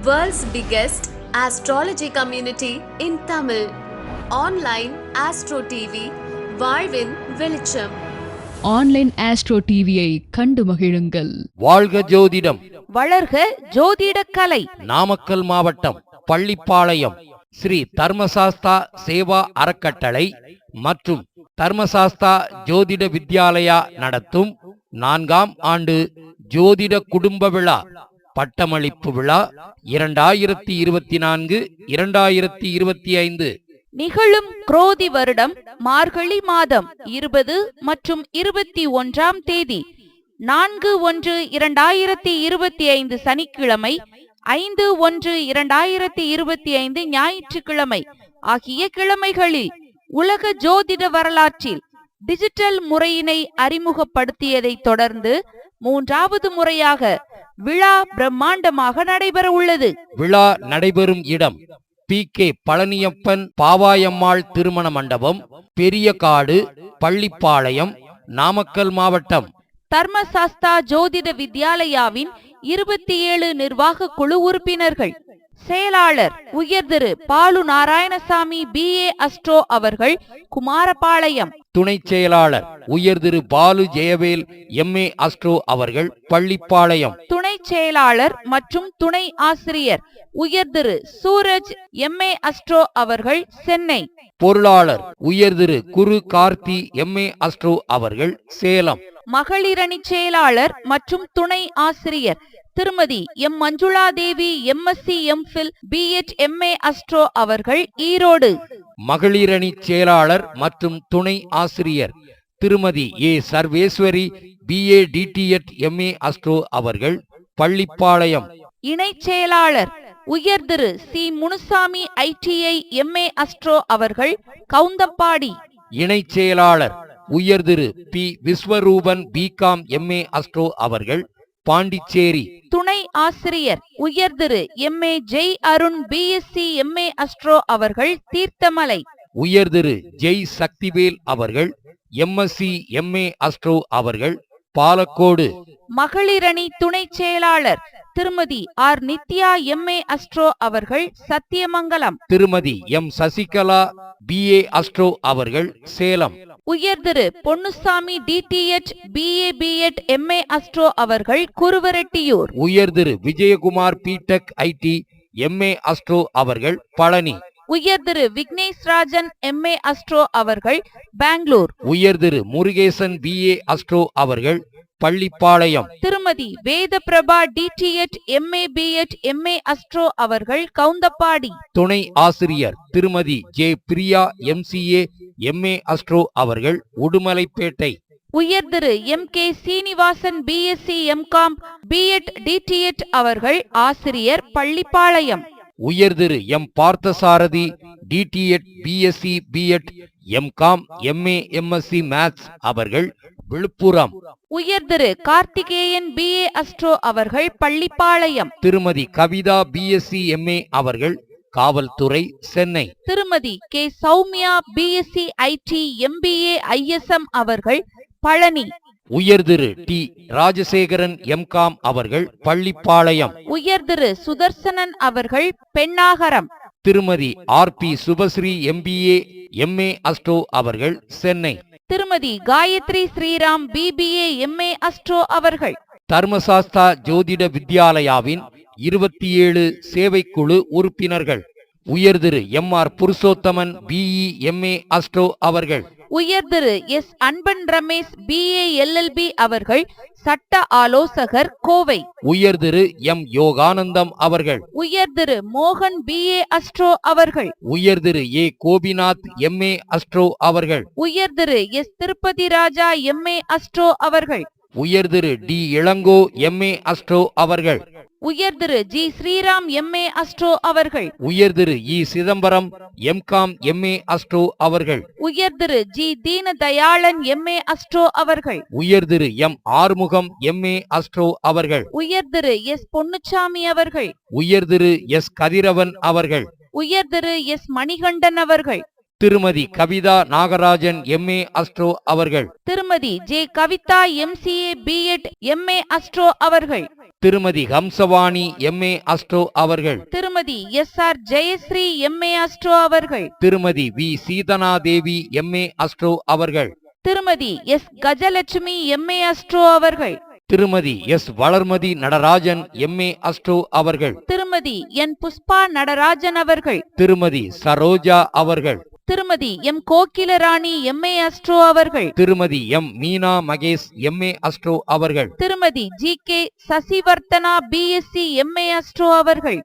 World's biggest astrology community in Tamil. Online Astro TV, வாழ்வின் வெளிச்சம். Online astro டிவியை கண்டு மகிழுங்கள். வாழ்க ஜோதிடம். வளர்க ஜோதிடக் கலை. நாமக்கல் மாவட்டம் பள்ளிப்பாளையம். ஸ்ரீ தர்மசாஸ்தா சேவா அறக்கட்டளை மற்றும் தர்மசாஸ்தா ஜோதிட வித்யாலயா நடத்தும் நான்காம் ஆண்டு ஜோதிட குடும்ப விழா. பட்டமளிப்பு விழா இரண்டாயிரத்தி இருபத்தி நான்கு இரண்டாயிரத்தி இருபத்தி ஐந்து. நிகழும் குரோதி வருடம் மார்கழி மாதம் இருபது மற்றும் இருபத்தி ஒன்றாம் தேதி. நான்கு ஒன்று இரண்டாயிரத்தி இருபத்தி ஐந்து சனிக்கிழமை ஐந்து ஒன்று இரண்டாயிரத்தி இருபத்தி ஐந்து ஞாயிற்றுக்கிழமை ஆகிய கிழமைகளில் உலக ஜோதிட வரலாற்றில் டிஜிட்டல் முறையினை அறிமுகப்படுத்தியதைத் தொடர்ந்து மூன்றாவது முறையாக விழா பிரம்மாண்டமாக நடைபெற உள்ளது. விழா நடைபெறும் இடம் பி கே பழனியப்பன் பாவாயம்மாள் திருமண மண்டபம் பெரிய காடு பள்ளிப்பாளையம் நாமக்கல் மாவட்டம். தர்மசாஸ்தா ஜோதிட வித்யாலயாவின் இருபத்தி ஏழு நிர்வாக குழு உறுப்பினர்கள். செயலாளர் உயர் Thiru Balu Narayanasamy B. A. Astro அவர்கள் குமாரபாளையம். துணை செயலாளர் உயர் Thiru Balu Jayavel M. A. Astro அவர்கள் பள்ளிப்பாளையம். துணை செயலாளர் மற்றும் துணை ஆசிரியர் உயர் Thiru Suraj M. A. Astro அவர்கள் சென்னை. பொருளாளர் உயர் Thiru Guru Karthi M. A. Astro அவர்கள் சேலம். மகளிரணி செயலாளர் மற்றும் துணை ஆசிரியர் Thirumathi M. Manjula Devi MSc MPhil BEd MA astro அவர்கள் ஈரோடு. மகளிரணி செயலாளர் மற்றும் துணை ஆசிரியர் Thirumathi A. Sarveswari B. A. DTEd M. A. Astro அவர்கள் பள்ளிப்பாளையம். இணைச் செயலாளர் உயர் Thiru. C. Munusamy ITI MA astro அவர்கள் கவுந்தப்பாடி. இணைச் செயலாளர் உயர் Thiru P. Viswaroopan BCom MA astro அவர்கள் பாண்டிச்சேரி. துணை ஆசிரியர் உயர் Thiru MA Jai Arun BSc MA astro அவர்கள் தீர்த்தமலை. உயர் திரு ஜெய் சக்திவேல் அவர்கள் எம்எஸ்சி எம்ஏ அஸ்ட்ரோ அவர்கள் பாலக்கோடு. மகளிரணி துணை செயலாளர் Thirumathi R. Nithya MA astro அவர்கள் Sathyamangalam. Thirumathi M. Sasikala BA astro அவர்கள் சேலம். உயர் Thiru Ponnusamy DTH BA BEd MA astro அவர்கள் குருவரெட்டியூர். உயர் Thiru Vijayakumar BTech IT MA astro அவர்கள் பழனி. உயர் திரு விக்னேஷ் ராஜன் எம்ஏ அஸ்ட்ரோ அவர்கள் பெங்களூர். உயர் திரு முருகேசன் பிஏ அஸ்ட்ரோ அவர்கள் Pallipalayam. Thirumathi Vedha Prabha DTEd MA BEd MA astro அவர்கள் கவுந்தப்பாடி. துணை ஆசிரியர் Thirumathi J Priya MCA MA astro அவர்கள் உடுமலைப்பேட்டை. உயர் Thiru M K Srinivasan BSc MCom BEd DTEd அவர்கள் ஆசிரியர் பள்ளிப்பாளையம். உயர் Thiru M Parthasarathy DTEd BSc BEd MCom MA MSc maths அவர்கள் விழுப்புரம். உயர் திரு கார்த்திகேயன் பிஏ அஸ்ட்ரோ அவர்கள் பள்ளிப்பாளையம். திருமதி கவிதா பிஎஸ்சி எம்ஏ அவர்கள் காவல்துறை Chennai. Thirumathi K Sowmiya BSc IT MBA ISM அவர்கள் பழனி. உயர் திரு டி ராஜசேகரன் எம்காம் அவர்கள் பள்ளிப்பாளையம். உயர் திரு சுதர்சனன் அவர்கள் Pennagaram. Thirumathi R P Subhashree MBA MA astro அவர்கள் Chennai. Thirumathi Gayathri Sriram BBA MA astro அவர்கள். தர்மசாஸ்தா ஜோதிட வித்யாலயாவின் இருபத்தி ஏழு சேவைக்குழு உறுப்பினர்கள். உயர் Thiru M R Purushothaman BE MA astro அவர்கள். உயர் Thiru S. Anban Ramesh BA LLB அவர்கள் சட்ட ஆலோசகர் கோவை. உயர் திரு எம். யோகானந்தம் அவர்கள். உயர் திரு மோகன் பிஏ அஸ்ட்ரோ அவர்கள். உயர் Thiru A. Gopinath MA astro அவர்கள். உயர் Thiru S. Tirupati Raja MA astro அவர்கள். உயர் Thiru T. Elango MA astro அவர்கள். உயர் Thiru G Sriram MA astro அவர்கள். உயர் Thiru E Chidambaram MCom MA astro அவர்கள். உயர் Thiru G Deenadayalan MA astro அவர்கள். உயர் Thiru M Arumugam MA astro அவர்கள். உயர் திரு எஸ் பொன்னுச்சாமி அவர்கள். உயர் திரு எஸ் கதிரவன் அவர்கள். உயர் திரு எஸ் மணிகண்டன் அவர்கள். திருமதி கவிதா நாகராஜன் எம்ஏ அஸ்ட்ரோ அவர்கள். Thirumathi J Kavitha MCA BEd MA astro அவர்கள். திருமதி ஹம்சவாணி எம்ஏ அஸ்ட்ரோ அவர்கள். Thirumathi S R Jayashree MA astro அவர்கள். Thirumathi V Seethana Devi MA astro அவர்கள். Thirumathi S Gajalakshmi MA astro அவர்கள். Thirumathi S Valarmathi Natarajan MA astro அவர்கள். திருமதி என் புஷ்பா நடராஜன் அவர்கள். திருமதி சரோஜா அவர்கள். Thirumathi M கோகிலராணி MA astro அவர்கள். Thirumathi M Meena Mahesh MA astro அவர்கள். Thirumathi G K Sasivarthana BSc MA astro அவர்கள்.